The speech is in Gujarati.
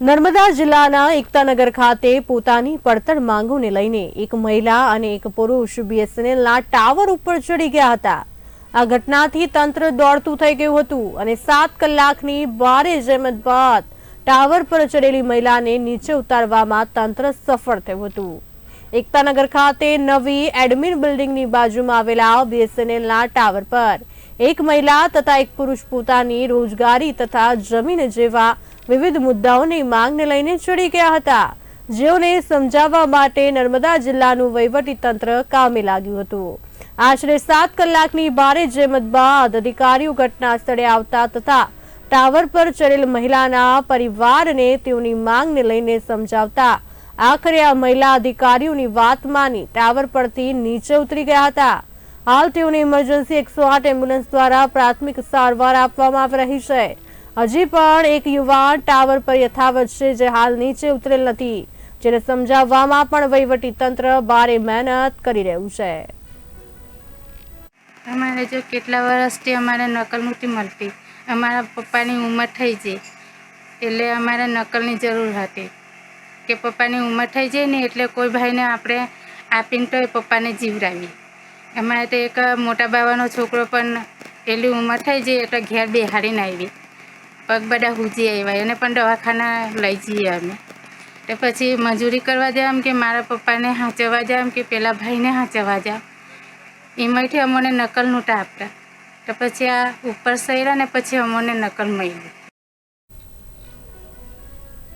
નર્મદા જિલ્લાના એકતાનગર ખાતે પોતાની પડતર માંગોને લઈને એક મહિલા અને એક પુરુષ બીએસએનએલના ટાવર ઉપર ચડી ગયા હતા. આ ઘટનાથી તંત્ર દોડતું થઈ ગયું હતું અને સાત કલાકની ભારે જહેમત બાદ ટાવર પર ચડેલી મહિલાને નીચે ઉતારવામાં તંત્ર સફળ થયું હતું. એકતાનગર ખાતે નવી એડમિન બિલ્ડિંગની બાજુમાં આવેલા બીએસએનએલના ટાવર પર એક મહિલા તથા એક પુરુષ પોતાની રોજગારી તથા જમીન જેવા વિવિધ મુદ્દાઓની માંગને લઈને ચડી ગયા હતા. જેઓને સમજાવવા માટે નર્મદા જિલ્લાનું વહીવટી તંત્ર કામે લાગ્યું હતું. આશરે સાત કલાકની ભારે જહેમત બાદ અધિકારીઓ ઘટના સ્થળે આવતા તથા ટાવર પર ચડેલ મહિલાના પરિવારને તેઓની માંગને લઈને સમજાવતા આખરે આ મહિલા અધિકારીઓની વાત માની ટાવર પરથી નીચે ઉતરી ગયા હતા. હાલ તેઓને ઇમરજન્સી એકસો આઠ એમ્બ્યુલન્સ દ્વારા પ્રાથમિક સારવાર આપવામાં આવી રહી છે. હજી પણ એક યુવાન ટાવર પર યથાવત છે જે હાલ નીચે ઉતરેલ નથી, જેને સમજાવવામાં પણ વહીવટી તંત્ર ભારે મહેનત કરી રહ્યું છે. અમારે જો કેટલા વર્ષથી અમારે નકલ નહોતી મળતી. અમારા પપ્પાની ઉંમર થઈ જાય, એટલે અમારે નકલની જરૂર હતી. કે પપ્પાની ઉંમર થઈ જાય ને એટલે કોઈ ભાઈને આપણે આપીને તો એ પપ્પાને જીવડાવી અમારે તો એક મોટા બાવાનો છોકરો પણ એટલી ઉંમર થઈ જાય એટલે ઘેર બેહાડીને આવી. પગ બધા હુજી આવ્યા. એને પણ દવાખાના લઈ જઈએ અમે. તો પછી મજૂરી કરવા જામ કે મારા પપ્પાને હાંચવા જામ કે પેલા ભાઈને હાંચવા જામ એમાંથી અમને નકલ નહોતા આપતા તો પછી આ ઉપર સર્યા ને પછી અમને નકલ મળી.